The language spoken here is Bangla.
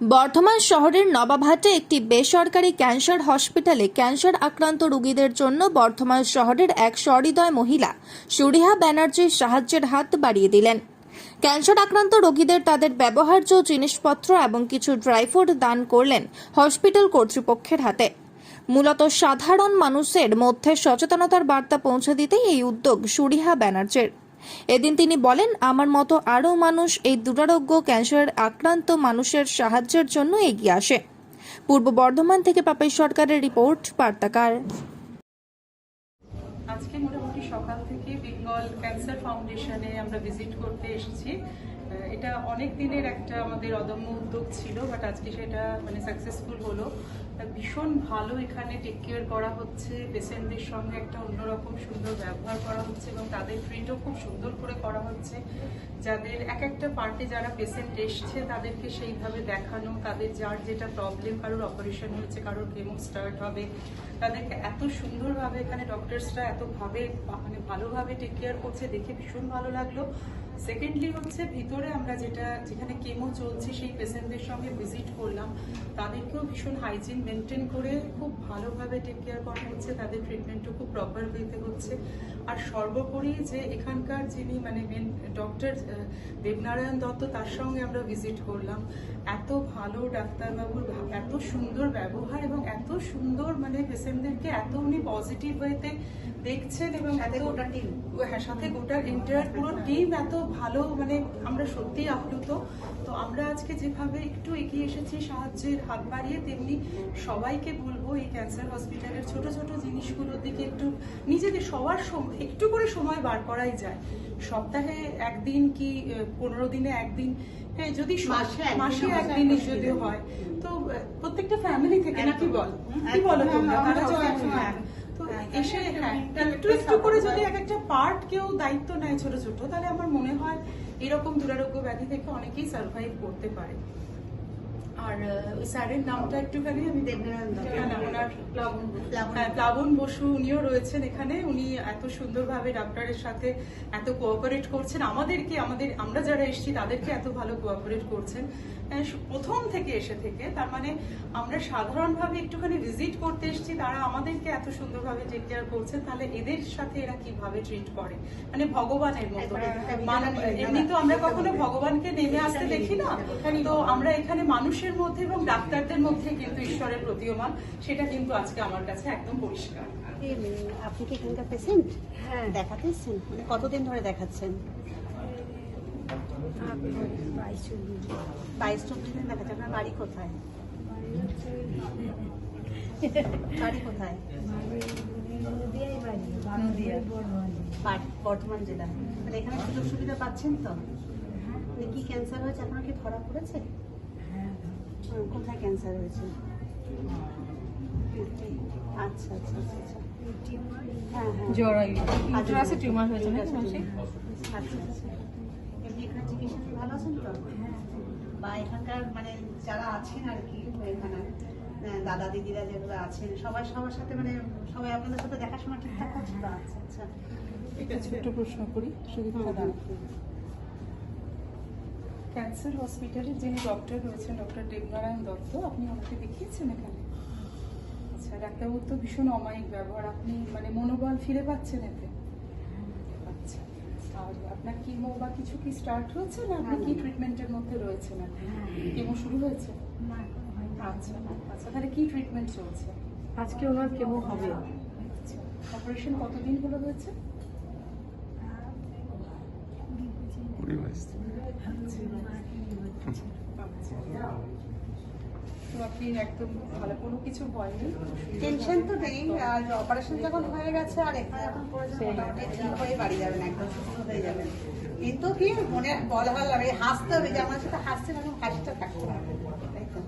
বর্ধমান শহরের নবাবহাটে একটি বেসরকারি ক্যান্সার হসপিটালে ক্যান্সার আক্রান্ত রোগীদের জন্য বর্ধমান শহরের এক সহৃদয় মহিলা, সুরিহা ব্যানার্জির সাহায্যের হাত বাড়িয়ে দিলেন। ক্যান্সার আক্রান্ত রোগীদের তাদের ব্যবহার্য জিনিসপত্র এবং কিছু ড্রাই ফ্রুট দান করলেন হসপিটাল কর্তৃপক্ষের হাতে। মূলত সাধারণ মানুষের মধ্যে সচেতনতার বার্তা পৌঁছে দিতেই এই উদ্যোগ সুরিহা ব্যানার্জির। এদিন তিনি বলেন, আমার মতো আরও মানুষ এই দুরারোগ্য ক্যান্সার আক্রান্ত মানুষের সাহায্যের জন্য এগিয়ে আসে। পূর্ব বর্ধমান থেকে পাপাই সরকারের রিপোর্ট, বার্তাকার। আজকে মোটামুটি সকাল থেকে বেঙ্গল ক্যান্সার ফাউন্ডেশনে আমরা ভিজিট করতে এসেছি। এটা অনেক দিনের একটা আমাদের অদম্য উদ্যোগ ছিল, বাট আজকে সেটা মানে সাকসেসফুল হলো। তা ভীষণ ভালো এখানে টেক কেয়ার করা হচ্ছে। পেশেন্টদের সঙ্গে একটা অন্যরকম সুন্দর ব্যবহার করা হচ্ছে এবং তাদের ট্রিটও খুব সুন্দর করে করা হচ্ছে। যাদের এক একটা পার্টে যারা পেশেন্ট এসছে, তাদেরকে সেইভাবে দেখানো, তাদের যার যেটা প্রবলেম কারোর অপারেশন হয়েছে, কারোর কেমো স্টার্ট হবে, তাদেরকে এত সুন্দরভাবে এখানে ডক্টরসরা এতভাবে মানে ভালোভাবে টেক কেয়ার করছে, দেখে ভীষণ ভালো লাগল। সেকেন্ডলি হচ্ছে, ভিতরে আমরা যেটা, যেখানে কেমো চলছে, সেই পেশেন্টদের সঙ্গে ভিজিট করলাম। তাদেরকেও ভীষণ হাইজিন মেনটেন করে খুব ভালোভাবে টেক কেয়ার করা হচ্ছে, তাদের ট্রিটমেন্টও খুব প্রপার ওয়েতে হচ্ছে। আর সর্বোপরি যে এখানকার যিনি মানে মেন ডক্টর দেবনারায়ণ দত্ত তার সঙ্গে আমরা ভিজিট করলাম। এত ভালো ডাক্তারবাবুর এত সুন্দর ব্যবহার এবং এত সুন্দর মানে পেশেন্টদেরকে এত উনি পজিটিভ ওয়েতে দেখছেন এবং এত গোটা টিম হ্যাঁ সাথে গোটা এন্টায়ার পুরো টিম এত ভালো মানে আমরা সত্যি আপ্লুত। তো আমরা আজকে যেভাবে একটু এগিয়ে এসেছি সাহায্যের হাত বাড়িয়ে তেমনি সবাইকে বলব এই ক্যান্সার হসপিটালের ছোট ছোট জিনিসগুলোর দিকে একটু নিজেদের সবার একটু করে সময় বার করাই যায়। সপ্তাহে একদিন কি পনেরো দিনে একদিন? হ্যাঁ যদি মাসে একদিন যদি হয়। তো প্রত্যেকটা ফ্যামিলি থেকে নাকি বল? কি বলো তোমরা? তারা সবাই একসময় তো এসে একটু একটু করে যদি এক একটা পার্ট কেউ দায়িত্ব নেয় ছোট ছোট তাহলে আমার মনে হয় এরকম দুরারোগ্য ব্যাধি থেকে অনেকেই সার্ভাইভ করতে পারে। আর ওই স্যারের নামটা একটুখানি আমি। হ্যাঁ, প্লাবন বসু। হ্যাঁ, উনিও রয়েছেন এখানে। উনি এত সুন্দরভাবে ডাক্তারের সাথে এত কোঅপারেট করছেন। আমাদেরকে আমাদের আমরা যারা এসেছি তাদেরকে এত ভালো কোঅপারেট করছেন। হ্যাঁ, প্রথম থেকে এসে থেকে তার মানে আমরা সাধারণভাবে একটুখানি ভিজিট করতে এসেছি। তারা আমাদেরকে এত সুন্দরভাবে টেক কেয়ার করছেন। তাহলে এদের সাথে এরা কীভাবে ট্রিট করে? মানে ভগবানের মতো। নিয়ে এমনি তো আমরা কখনো ভগবানকে নেমে আসতে দেখি না। তো আমরা এখানে মানুষের মধ্যে এবং ডাক্তারদের মধ্যে কিন্তু ঈশ্বরের প্রতীয়মান সেটা কিন্তু আজকে আমার কাছে একদম পরিষ্কার। আপনি কি এখানকার পেশেন্ট হ্যাঁ। দেখাতে এসছেন মানে কতদিন ধরে দেখাচ্ছেন? বাইশ চব্বিশ দিন দেখাচ্ছেন আপনার বাড়ি কোথায়? বাড়ি কোথায়? বর্ধমান জেলা। মানে এখানে সুযোগ সুবিধা পাচ্ছেন তো? মানে কি ক্যান্সার হয়েছে? আপনার কি ধরা পড়েছে? কোথায় ক্যান্সার হয়েছে? আচ্ছা আচ্ছা আচ্ছা আচ্ছা। হ্যাঁ হ্যাঁ। জরায়ু টিউমার হয়েছে না ইউটেরাসে আচ্ছা আচ্ছা। এমনি এখানে চিকিৎসা কি ভালো আছেন তো? বা এখানকার মানে যারা আছেন আর কি এখানে দাদা দিদিরা যেগুলো আছেন সবাই সবার সাথে মানে সবাই আপনাদের সাথে দেখাশোনা ঠিকঠাক করছে আচ্ছা আচ্ছা। একটা ছোট্ট প্রশ্ন করি দাঁড়া হুম। ক্যান্সার হসপিটালে যিনি ডক্টর রয়েছেন ডক্টর দেবনারায়ণ দত্ত আপনি আমাকে দেখিয়েছেন এখানে? আচ্ছা ডাক্তারবাবু তো ভীষণ অমায়িক ব্যবহার আপনি মানে মনোবল ফিরে পাচ্ছেন এতে? আচ্ছা আর আপনার কিমো বা কিছু কি স্টার্ট হয়েছে না আপনি কি ট্রিটমেন্টের মধ্যে রয়েছেন কেমো শুরু হয়েছে? আচ্ছা আচ্ছা তাহলে কি ট্রিটমেন্ট চলছে? আজকে ওনার কেমো হবে। আচ্ছা অপারেশন কতদিন হলো হয়েছে? তো আপনি একদম ভালো কোনো কিছু ভয় টেনশন তো নেই আর অপারেশন যখন হয়ে গেছে আর এখানে ঠিক হয়ে বাড়ি যাবেন একদম সুস্থ হয়ে যাবেন। কিন্তু কি মনে বলা ভালো লাগে হাসতে হবে যে আমার সাথে হাসছে না হাসিটা থাকতে হবে তাই তো?